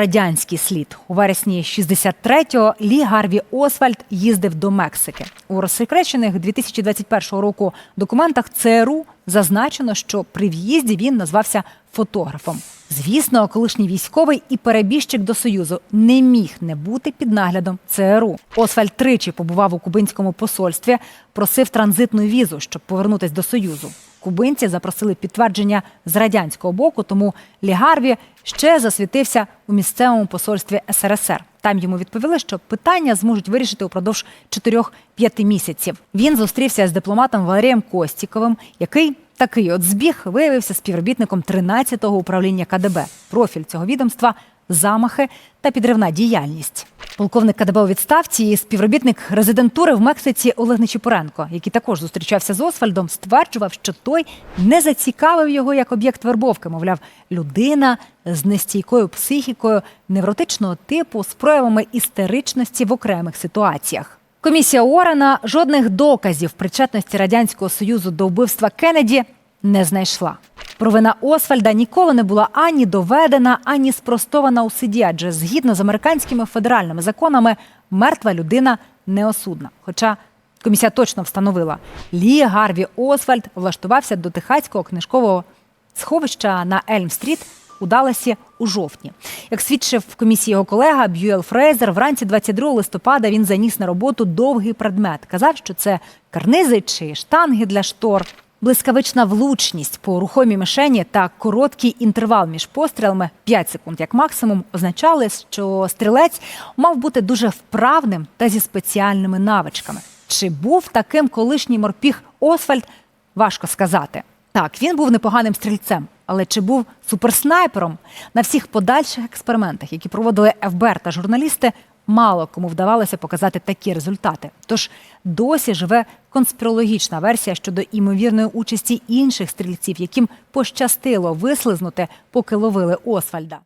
радянський слід. У вересні 63-го Лі Гарві Освальд їздив до Мексики. У розсекречених 2021 року документах ЦРУ зазначено, що при в'їзді він назвався фотографом. Звісно, колишній військовий і перебіжчик до Союзу не міг не бути під наглядом ЦРУ. Освальд тричі побував у кубинському посольстві, просив транзитну візу, щоб повернутися до Союзу. Кубинці запросили підтвердження з радянського боку, тому Лігарві ще засвітився у місцевому посольстві СРСР. Там йому відповіли, що питання зможуть вирішити упродовж 4-5 місяців. Він зустрівся з дипломатом Валерієм Костіковим, який такий от збіг виявився співробітником 13-го управління КДБ. Профіль цього відомства замахи та підривна діяльність. Полковник КДБ у відставці і співробітник резидентури в Мексиці Олег Нечіпоренко, який також зустрічався з Освальдом, стверджував, що той не зацікавив його як об'єкт вербовки. Мовляв, людина з нестійкою психікою невротичного типу з проявами істеричності в окремих ситуаціях. Комісія Орена жодних доказів причетності радянського союзу до вбивства Кеннеді не знайшла. Провина Освальда ніколи не була ані доведена, ані спростована у суді, адже згідно з американськими федеральними законами мертва людина неосудна. Хоча комісія точно встановила, Лі Гарві Освальд влаштувався до техаського книжкового сховища на Ельм-стріт у Далласі у жовтні. Як свідчив в комісії його колега Б'юел Фрейзер, вранці 22 листопада він заніс на роботу довгий предмет. Казав, що це карнизи чи штанги для штор. Блискавична влучність по рухомій мишені та короткий інтервал між пострілами 5 секунд як максимум означали, що стрілець мав бути дуже вправним та зі спеціальними навичками. Чи був таким колишній морпіг Освальд? Важко сказати. Так, він був непоганим стрільцем, але чи був суперснайпером на всіх подальших експериментах, які проводили ФБР та журналісти, мало кому вдавалося показати такі результати. Тож досі живе конспірологічна версія щодо імовірної участі інших стрільців, яким пощастило вислизнути, поки ловили Освальда.